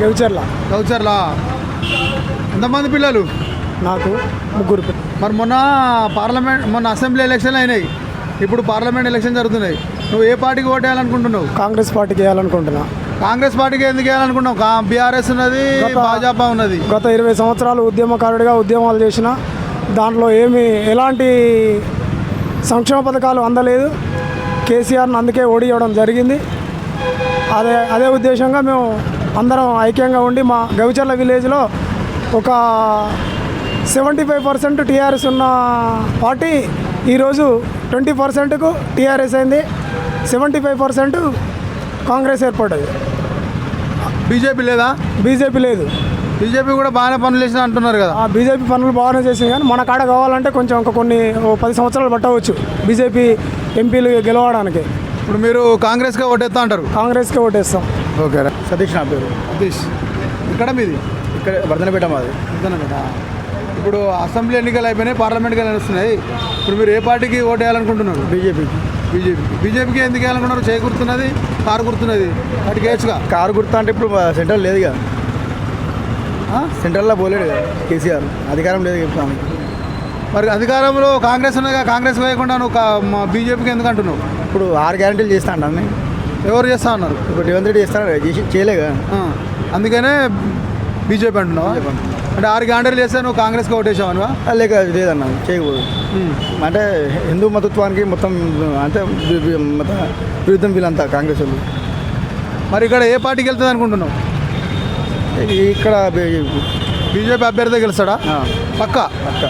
గౌచర్లా. ఎంతమంది పిల్లలు? నాకు ముగ్గురు మరి మొన్న పార్లమెంట్ మొన్న అసెంబ్లీ ఎలక్షన్లు అయినాయి. ఇప్పుడు పార్లమెంట్ ఎలక్షన్ జరుగుతున్నాయి. నువ్వు ఏ పార్టీకి ఓటేయాలనుకుంటున్నావు కాంగ్రెస్ పార్టీకి వేయాలనుకుంటున్నా. కాంగ్రెస్ పార్టీకి ఎందుకు వేయాలనుకుంటున్నావు? బీఆర్ఎస్ ఉన్నది భాజపా ఉన్నది. గత ఇరవై సంవత్సరాలు ఉద్యమకారుడిగా ఉద్యమాలు చేసిన దాంట్లో ఏమి ఎలాంటి సంక్షేమ పథకాలు అందలేదు. కేసీఆర్ని అందుకే ఓడియడం జరిగింది. అదే అదే ఉద్దేశంగా మేము అందరం ఐక్యంగా ఉండి మా గవిచర్ల విలేజ్లో ఒక సెవెంటీ ఫైవ్ పర్సెంట్ టీఆర్ఎస్ ఉన్న పార్టీ ఈరోజు ట్వంటీ పర్సెంట్కు టీఆర్ఎస్ అయింది. సెవెంటీ ఫైవ్ పర్సెంట్ కాంగ్రెస్ ఏర్పడ్డది. బీజేపీ లేదా? బీజేపీ లేదు. బీజేపీ కూడా బాగానే పనులు చేసిన అంటున్నారు కదా. ఆ బీజేపీ పనులు బాగానే చేసింది కానీ మన కాడ కావాలంటే కొంచెం ఒక కొన్ని పది సంవత్సరాలు పట్టవచ్చు బీజేపీ ఎంపీలు గెలవడానికి. ఇప్పుడు మీరు కాంగ్రెస్గా ఓటేస్తా అంటారు. కాంగ్రెస్కే ఓటేస్తాం. ఓకే సతీష్ నా పేరు. సతీష్. ఇక్కడ మీది? ఇక్కడ వర్ధనపేట మాది. ఇదన్నమాట ఇప్పుడు అసెంబ్లీ ఎన్నికలు అయిపోయినాయి పార్లమెంట్ ఎన్నికలు వస్తున్నాయి ఇప్పుడు మీరు ఏ పార్టీకి ఓటు వేయాలనుకుంటున్నారు? బీజేపీకి. బీజేపీ. బీజేపీకి ఎందుకు వేయాలనుకున్నారు? చేకూరుతున్నది కారు గుర్తున్నది. వాటికి వేయచ్చుగా కారు గుర్తా అంటే ఇప్పుడు సెంట్రల్ లేదు కదా ఆ? సెంట్రల్లో పోలేడు కదా కేసీఆర్. అధికారం లేదు ఆమెకి. మరి అధికారంలో కాంగ్రెస్ ఉన్నదిగా కాంగ్రెస్ వేయకుండా నువ్వు బీజేపీకి ఎందుకు అంటున్నావు? ఇప్పుడు ఆరు గ్యారంటీలు చేస్తా అంటాను ఎవరు చేస్తా ఉన్నారు ఇప్పుడు రేవంత్ రెడ్డి చేస్తాను చేసి చేయలేగా అందుకనే బీజేపీ అంటున్నావా? అంటే ఆరు గ్యాండర్లు చేస్తే నువ్వు కాంగ్రెస్కి ఓటేసావనువా లేక లేదన్న చేయకూడదు. అంటే హిందూ మతత్వానికి మొత్తం అంటే మత విరుద్ధం వీళ్ళంతా కాంగ్రెస్ వాళ్ళు. మరి ఇక్కడ ఏ పార్టీకి వెళ్తుంది అనుకుంటున్నావు? ఇక్కడ బీజేపీ అభ్యర్థి గెలుస్తాడా? పక్క? పక్క.